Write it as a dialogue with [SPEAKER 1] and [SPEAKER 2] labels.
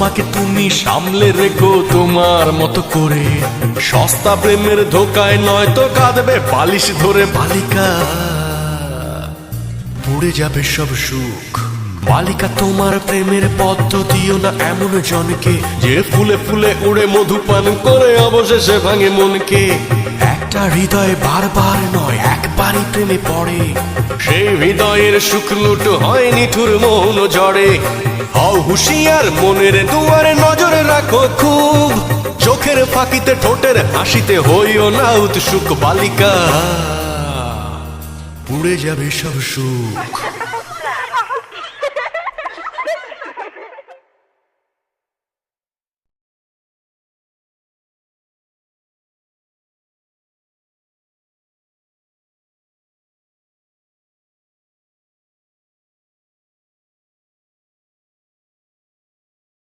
[SPEAKER 1] তোমাকে তুমি সামলে রেখো তোমার মতো করে। সস্তা প্রেমের ধোকায় নয় তো কাঁদবে বালিশ ধরে বালিকা। পুড়ে যাবে সব সুখ। বালিকা, তোমার প্রেমের পদ্ধতিও না এমন জনকে। যে ফুলে ফুলে উড়ে মধুপান করে অবশেষে ভাঙে মনকে। একটা হৃদয় বারবার নয় একবারই প্রেমে পড়ে। সেই হৃদয়ের সুখ লুট হয় নিঠুর মৌন জড়ে। হও হুশিয়ার মনের দুয়ারে নজর রাখো খুব। চোখের ফাঁকিতে, ঠোঁটের হাসিতে হইও না উৎসুক বালিকা। পুড়ে যাবে সব সুখ।